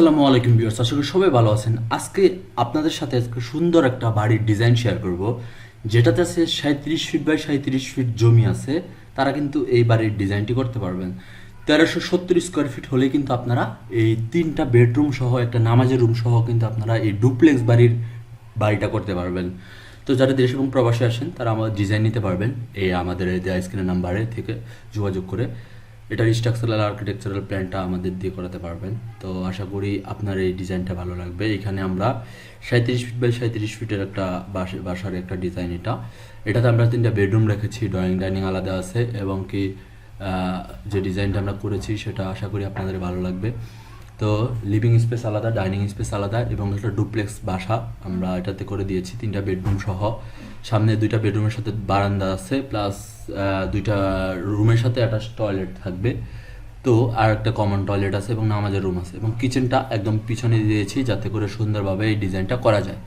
আসসালামু আলাইকুম ভিউয়ার্স, আশা করি সবাই ভালো আছেন। আজকে আপনাদের সাথে আজকে সুন্দর একটা বাড়ির ডিজাইন শেয়ার করব। যেটাতে আছে সাঁত্রিশ ফিট বাই সাঁত্রিশ ফিট জমি আছে। তারা কিন্তু এই বাড়ির ডিজাইনটি করতে পারবেন। তেরোশো সত্তর স্কোয়ার ফিট হলে কিন্তু আপনারা এই তিনটা বেডরুম সহ, একটা নামাজের রুম সহ কিন্তু আপনারা এই ডুপ্লেক্স বাড়ির বাড়িটা করতে পারবেন। তো যারা দেশ এবং প্রবাসে আসেন, তারা আমাদের ডিজাইন নিতে পারবেন। এই আমাদের এই স্ক্রিনের নাম্বারে থেকে যোগাযোগ করে। এটার স্ট্রাকচারাল আর্কিটেকচারাল প্ল্যানটা আমাদের দিয়ে করাতে পারবেন। তো আশা করি আপনার এই ডিজাইনটা ভালো লাগবে। এখানে আমরা সাঁত্রিশ ফিট বাই সাঁত্রিশ ফিটের একটা বাস- বাসার একটা ডিজাইন এটা। এটাতে আমরা তিনটা বেডরুম রেখেছি ড্রয়িং ডাইনিং আলাদা আছে এবং কি যে ডিজাইনটা আমরা করেছি সেটা আশা করি আপনাদের ভালো লাগবে। তো লিভিং স্পেস আলাদা ডাইনিং স্পেস আলাদা এবং একটা ডুপ্লেক্স বাসা আমরা এটাতে করে দিয়েছি, তিনটা বেডরুম সহ। সামনে দুইটা বেডরুমের সাথে বারান্দা আছে প্লাস দুইটা রুমের সাথে একটা টয়লেট থাকবে। তো আর একটা কমন টয়লেট আছে এবং নামাজের রুম আছে এবং কিচেনটা একদম পিছনে দিয়েছি যাতে করে সুন্দরভাবে এই ডিজাইনটা করা যায়।